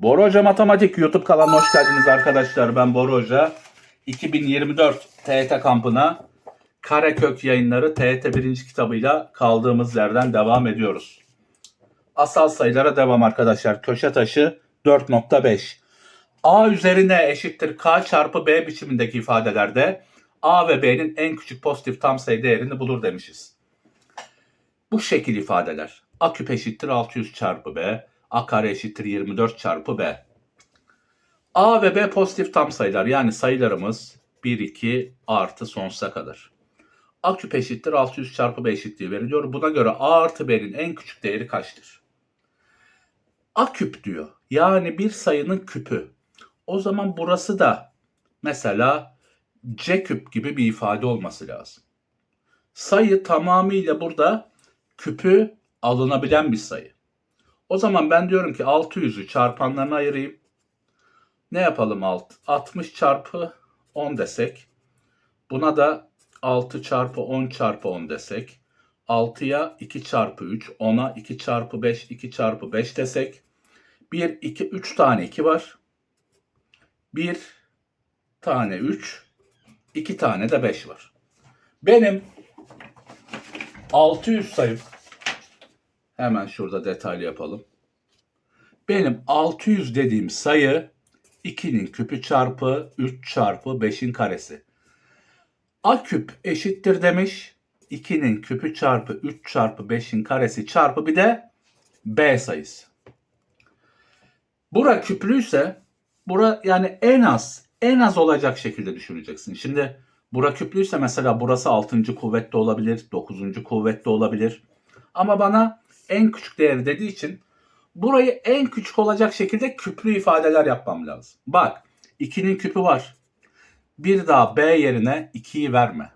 Bora Hoca Matematik YouTube kanalına hoş geldiniz arkadaşlar. Ben Bora Hoca. 2024 TET kampına Karekök yayınları TET 1. kitabıyla kaldığımız yerden devam ediyoruz. Asal sayılara devam arkadaşlar. Köşe taşı 4.5. A üzerine eşittir K çarpı B biçimindeki ifadelerde A ve B'nin en küçük pozitif tam sayı değerini bulur demişiz. Bu şekil ifadeler. A küp eşittir 600 çarpı B. A kare eşittir 24 çarpı B. A ve B pozitif tam sayılar yani sayılarımız 1, 2 artı sonsuza kadar. A küp eşittir 600 çarpı B eşitliği veriliyor. Buna göre A artı B'nin en küçük değeri kaçtır? A küp diyor. Yani bir sayının küpü. O zaman burası da mesela C küp gibi bir ifade olması lazım. Sayı tamamıyla burada küpü alınabilen bir sayı. O zaman ben diyorum ki 600'ü çarpanlarına ayırayım. Ne yapalım alt? 60 çarpı 10 desek. Buna da 6 çarpı 10 çarpı 10 desek. 6'ya 2 çarpı 3, 10'a 2 çarpı 5, 2 çarpı 5 desek. 1, 2, 3 tane 2 var. 1 tane 3, 2 tane de 5 var. Benim 600 sayım Hemen şurada detaylı yapalım. Benim 600 dediğim sayı 2'nin küpü çarpı 3 çarpı 5'in karesi. A küp eşittir demiş. 2'nin küpü çarpı 3 çarpı 5'in karesi çarpı bir de B sayısı. Bura küplüyse bura yani en az en az olacak şekilde düşüneceksin. Şimdi bura küplüyse mesela burası 6. kuvvette olabilir, 9. kuvvette olabilir. Ama bana en küçük değeri dediği için burayı en küçük olacak şekilde küplü ifadeler yapmam lazım. Bak 2'nin küpü var. Bir daha B yerine 2'yi verme.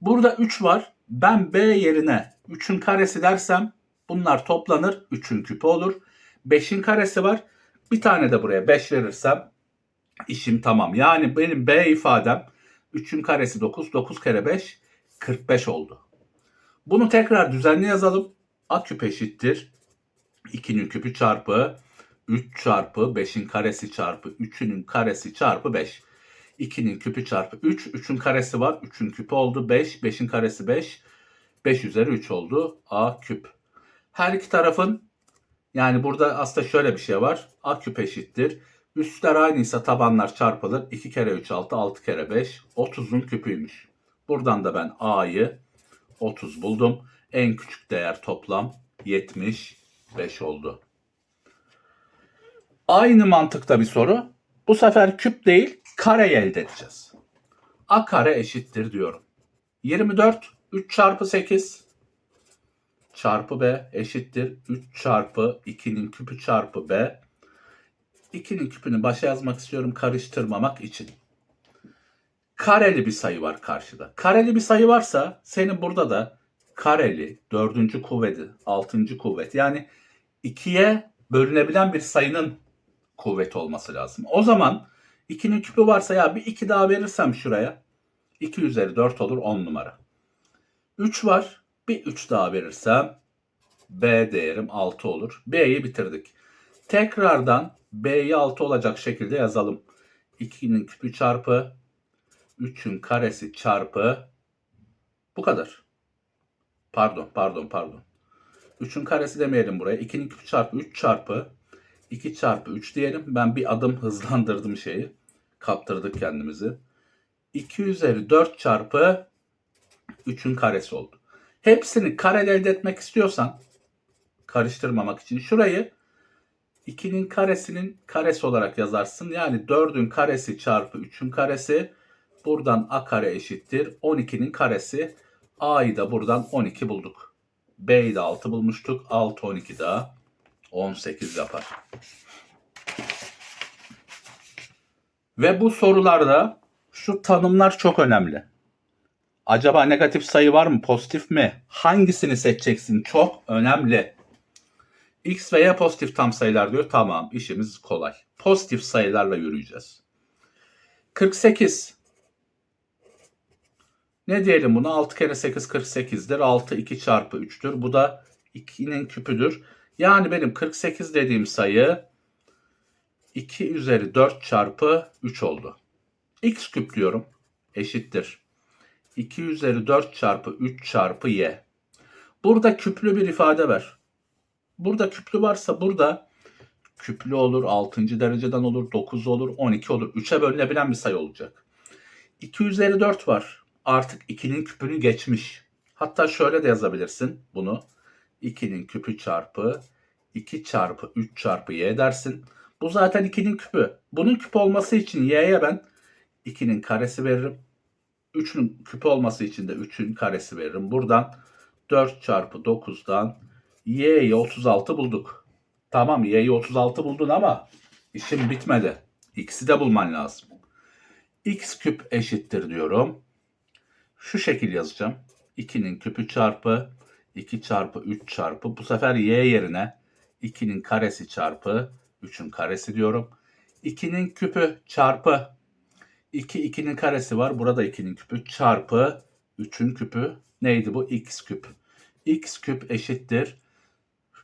Burada 3 var. Ben B yerine 3'ün karesi dersem bunlar toplanır. 3'ün küpü olur. 5'in karesi var. Bir tane de buraya 5 verirsem işim tamam. Yani benim B ifadem 3'ün karesi 9. 9 kere 5 45 oldu. Bunu tekrar düzenli yazalım. A küp eşittir. 2'nin küpü çarpı 3 çarpı 5'in karesi çarpı 3'ünün karesi çarpı 5. 2'nin küpü çarpı 3. 3'ün karesi var. 3'ün küpü oldu 5. 5'in karesi 5. 5 üzeri 3 oldu. A küp. Her iki tarafın yani burada aslında şöyle bir şey var. A küp eşittir. Üstler aynıysa tabanlar çarpılır. 2 kere 3 6 6 kere 5 30'un küpüymüş. Buradan da ben A'yı 30 buldum. En küçük değer toplam 75 oldu. Aynı mantıkta bir soru. Bu sefer küp değil kareyi elde edeceğiz. A kare eşittir diyorum. 24 3 çarpı 8 çarpı B eşittir 3 çarpı 2'nin küpü çarpı B. 2'nin küpünü başa yazmak istiyorum karıştırmamak için. Kareli bir sayı var karşıda. Kareli bir sayı varsa senin burada da kareli, dördüncü kuvveti, altıncı kuvvet yani ikiye bölünebilen bir sayının kuvveti olması lazım. O zaman 2'nin küpü varsa ya bir 2 daha verirsem şuraya 2 üzeri 4 olur 10 numara. 3 var bir 3 daha verirsem B değerim 6 olur. B'yi bitirdik. Tekrardan B'yi 6 olacak şekilde yazalım. 2'nin küpü çarpı 3'ün karesi çarpı bu kadar. Pardon, pardon, pardon. 3'ün karesi demeyelim buraya. 2'nin küpü çarpı 3 çarpı 2 çarpı 3 diyelim. Ben bir adım hızlandırdım şeyi. Kaptırdık kendimizi. 2 üzeri 4 çarpı 3'ün karesi oldu. Hepsini kareli elde etmek istiyorsan karıştırmamak için şurayı 2'nin karesinin karesi olarak yazarsın. Yani 4'ün karesi çarpı 3'ün karesi. Buradan a kare eşittir. 12'nin karesi A'yı da buradan 12 bulduk. B'yi de 6 bulmuştuk. 6 12 daha 18 yapar. Ve bu sorularda şu tanımlar çok önemli. Acaba negatif sayı var mı? Pozitif mi? Hangisini seçeceksin? Çok önemli. X ve Y pozitif tam sayılar diyor. Tamam işimiz kolay. Pozitif sayılarla yürüyeceğiz. 48 Ne diyelim buna? 6 kere 8 48'dir. 6 2 çarpı 3'tür. Bu da 2'nin küpüdür. Yani benim 48 dediğim sayı 2 üzeri 4 çarpı 3 oldu. x küp diyorum. Eşittir. 2 üzeri 4 çarpı 3 çarpı y. Burada küplü bir ifade ver. Burada küplü varsa burada küplü olur, 6. dereceden olur, 9 olur, 12 olur. 3'e bölünebilen bir sayı olacak. 2 üzeri 4 var. Artık 2'nin küpünü geçmiş. Hatta şöyle de yazabilirsin bunu. 2'nin küpü çarpı 2 çarpı 3 çarpı y dersin. Bu zaten 2'nin küpü. Bunun küp olması için y'ye ben 2'nin karesi veririm. 3'ün küpü olması için de 3'ün karesi veririm. Buradan 4 çarpı 9'dan y'yi 36 bulduk. Tamam y'yi 36 buldun ama işim bitmedi. X'i de bulman lazım. x küp eşittir diyorum. Şu şekil yazacağım. 2'nin küpü çarpı 2 çarpı 3 çarpı bu sefer y yerine 2'nin karesi çarpı 3'ün karesi diyorum. 2'nin küpü çarpı 2 2'nin karesi var. Burada 2'nin küpü çarpı 3'ün küpü neydi bu? x küp. x küp eşittir.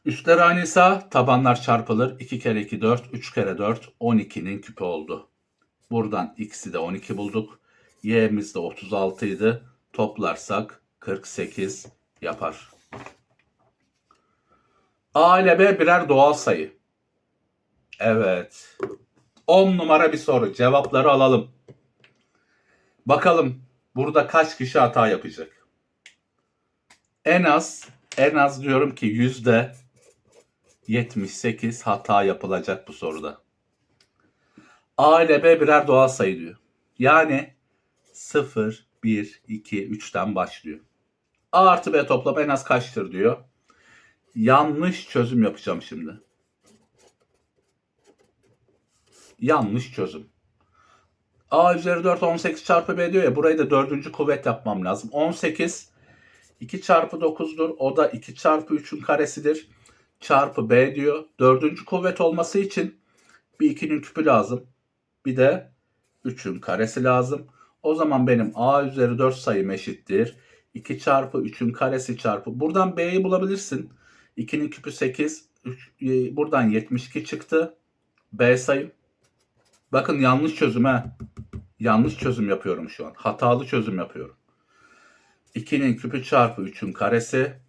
Üstler aynıysa tabanlar çarpılır. 2 kere 2 4, 3 kere 4 12'nin küpü oldu. Buradan x'i de 12 bulduk. Y'miz de 36 idi. Toplarsak 48 yapar. A ile B birer doğal sayı. Evet. 10 numara bir soru. Cevapları alalım. Bakalım burada kaç kişi hata yapacak? En az en az diyorum ki yüzde 78 hata yapılacak bu soruda. A ile B birer doğal sayı diyor. Yani 0, 1, 2, 3'ten başlıyor. A artı B toplam en az kaçtır diyor. Yanlış çözüm yapacağım şimdi. Yanlış çözüm. A üzeri 4 18 çarpı B diyor ya burayı da dördüncü kuvvet yapmam lazım. 18 2 çarpı 9'dur. O da 2 çarpı 3'ün karesidir. Çarpı B diyor. Dördüncü kuvvet olması için bir 2'nin küpü lazım. Bir de 3'ün karesi lazım. O zaman benim A üzeri 4 sayım eşittir. 2 çarpı 3'ün karesi çarpı. Buradan B'yi bulabilirsin. 2'nin küpü 8. Üç- e, buradan 72 çıktı. B sayım. Bakın yanlış çözüm. Yanlış çözüm yapıyorum şu an. Hatalı çözüm yapıyorum. 2'nin küpü çarpı 3'ün karesi.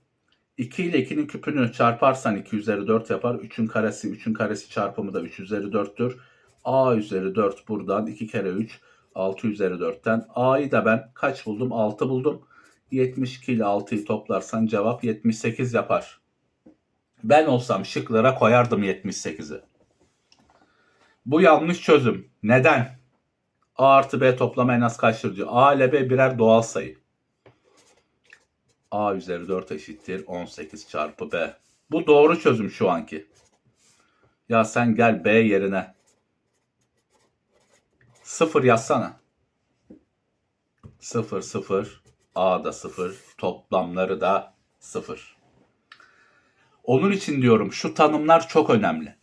2 ile 2'nin küpünü çarparsan 2 üzeri 4 yapar. 3'ün karesi 3'ün karesi çarpımı da 3 üzeri 4'tür. A üzeri 4 buradan 2 kere 3 6 üzeri 4'ten. A'yı da ben kaç buldum? 6 buldum. 72 ile 6'yı toplarsan cevap 78 yapar. Ben olsam şıklara koyardım 78'i. Bu yanlış çözüm. Neden? A artı B toplamı en az kaçtır diyor. A ile B birer doğal sayı. A üzeri 4 eşittir 18 çarpı B. Bu doğru çözüm şu anki. Ya sen gel B yerine. 0 yazsana. 0 0 A da 0 toplamları da 0. Onun için diyorum şu tanımlar çok önemli.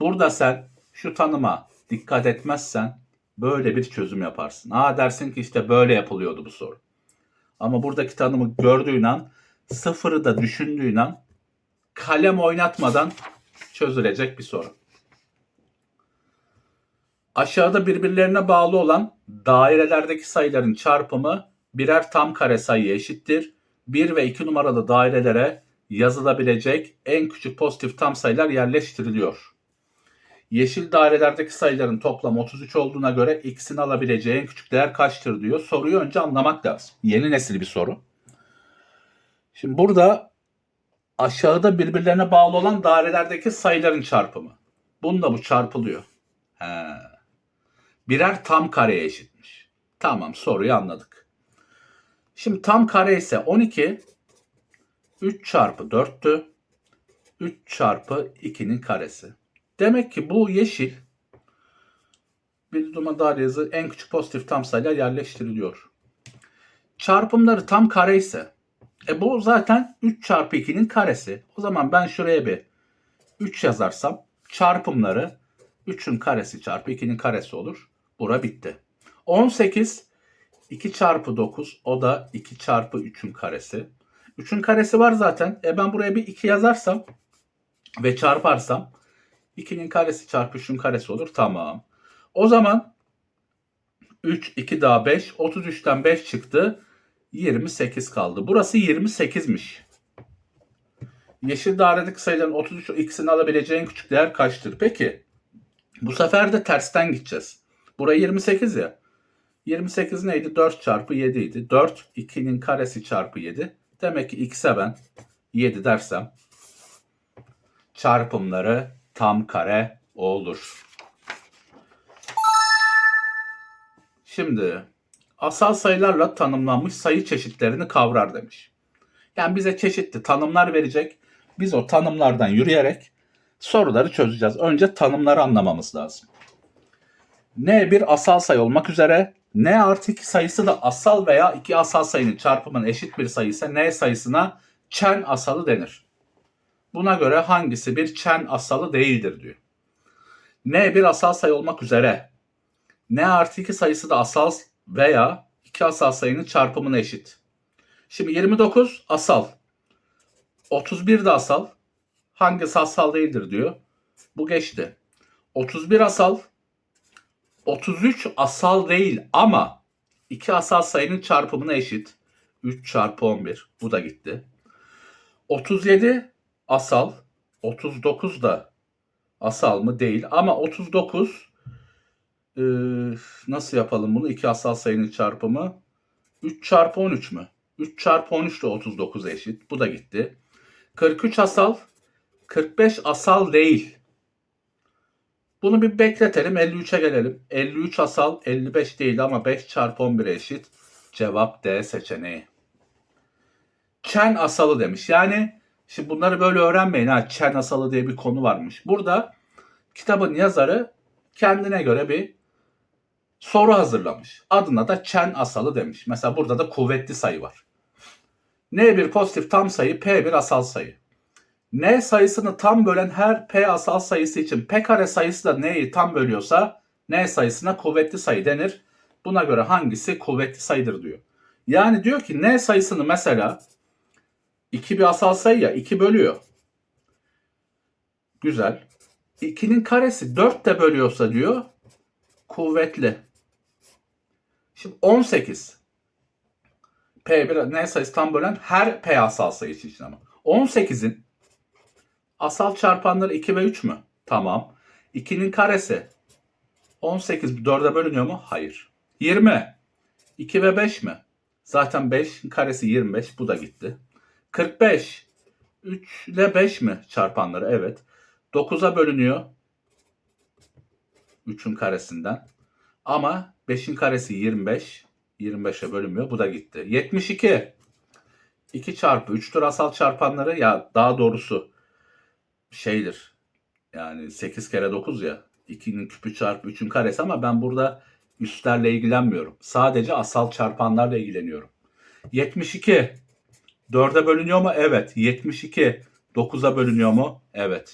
Burada sen şu tanıma dikkat etmezsen böyle bir çözüm yaparsın. Aa dersin ki işte böyle yapılıyordu bu soru. Ama buradaki tanımı gördüğün an sıfırı da düşündüğün an kalem oynatmadan çözülecek bir soru. Aşağıda birbirlerine bağlı olan dairelerdeki sayıların çarpımı birer tam kare sayı eşittir. 1 ve 2 numaralı dairelere yazılabilecek en küçük pozitif tam sayılar yerleştiriliyor. Yeşil dairelerdeki sayıların toplam 33 olduğuna göre x'in alabileceği en küçük değer kaçtır diyor. Soruyu önce anlamak lazım. Yeni nesil bir soru. Şimdi burada aşağıda birbirlerine bağlı olan dairelerdeki sayıların çarpımı. Bununla bu çarpılıyor. He. Birer tam kareye eşitmiş. Tamam soruyu anladık. Şimdi tam kare ise 12 3 çarpı 4'tü. 3 çarpı 2'nin karesi. Demek ki bu yeşil bir numara daire yazı en küçük pozitif tam sayılar yerleştiriliyor. Çarpımları tam kare ise e bu zaten 3 çarpı 2'nin karesi. O zaman ben şuraya bir 3 yazarsam çarpımları 3'ün karesi çarpı 2'nin karesi olur. Bura bitti. 18 2 çarpı 9 o da 2 çarpı 3'ün karesi. 3'ün karesi var zaten. E ben buraya bir 2 yazarsam ve çarparsam 2'nin karesi çarpı 3'ün karesi olur. Tamam. O zaman 3, 2 daha 5. 33'ten 5 çıktı. 28 kaldı. Burası 28'miş. Yeşil dairedeki sayıların 33 ikisini alabileceğin küçük değer kaçtır? Peki. Bu sefer de tersten gideceğiz. Burası 28 ya. 28 neydi? 4 çarpı 7 idi. 4 2'nin karesi çarpı 7. Demek ki x'e ben 7 dersem çarpımları tam kare olur. Şimdi asal sayılarla tanımlanmış sayı çeşitlerini kavrar demiş. Yani bize çeşitli tanımlar verecek. Biz o tanımlardan yürüyerek soruları çözeceğiz. Önce tanımları anlamamız lazım. N bir asal sayı olmak üzere N artı 2 sayısı da asal veya iki asal sayının çarpımının eşit bir sayı ise N sayısına çen asalı denir. Buna göre hangisi bir çen asalı değildir diyor. N bir asal sayı olmak üzere N artı 2 sayısı da asal veya iki asal sayının çarpımına eşit. Şimdi 29 asal. 31 de asal. Hangisi asal değildir diyor. Bu geçti. 31 asal. 33 asal değil ama iki asal sayının çarpımına eşit. 3 çarpı 11. Bu da gitti. 37 asal. 39 da asal mı? Değil. Ama 39 ee, nasıl yapalım bunu? İki asal sayının çarpımı. 3 çarpı 13 mü? 3 çarpı 13 de 39 eşit. Bu da gitti. 43 asal. 45 asal değil. Bunu bir bekletelim. 53'e gelelim. 53 asal 55 değil ama 5 çarpı 11 eşit. Cevap D seçeneği. Çen asalı demiş. Yani şimdi bunları böyle öğrenmeyin. Ha, çen asalı diye bir konu varmış. Burada kitabın yazarı kendine göre bir soru hazırlamış. Adına da çen asalı demiş. Mesela burada da kuvvetli sayı var. N bir pozitif tam sayı, P bir asal sayı. N sayısını tam bölen her P asal sayısı için P kare sayısı da N'yi tam bölüyorsa N sayısına kuvvetli sayı denir. Buna göre hangisi kuvvetli sayıdır diyor. Yani diyor ki N sayısını mesela 2 bir asal sayı ya 2 bölüyor. Güzel. 2'nin karesi 4 de bölüyorsa diyor kuvvetli. Şimdi 18. P1 N sayısı tam bölen her P asal sayısı için ama. 18'in asal çarpanları 2 ve 3 mü? Tamam. 2'nin karesi 18 4'e bölünüyor mu? Hayır. 20. 2 ve 5 mi? Zaten 5'in karesi 25. Bu da gitti. 45. 3 ile 5 mi çarpanları? Evet. 9'a bölünüyor. 3'ün karesinden. Ama 5'in karesi 25. 25'e bölünmüyor. Bu da gitti. 72. 2 çarpı 3'tür asal çarpanları. Ya daha doğrusu şeydir. Yani 8 kere 9 ya. 2'nin küpü çarpı 3'ün karesi ama ben burada üstlerle ilgilenmiyorum. Sadece asal çarpanlarla ilgileniyorum. 72. 4'e bölünüyor mu? Evet. 72. 9'a bölünüyor mu? Evet.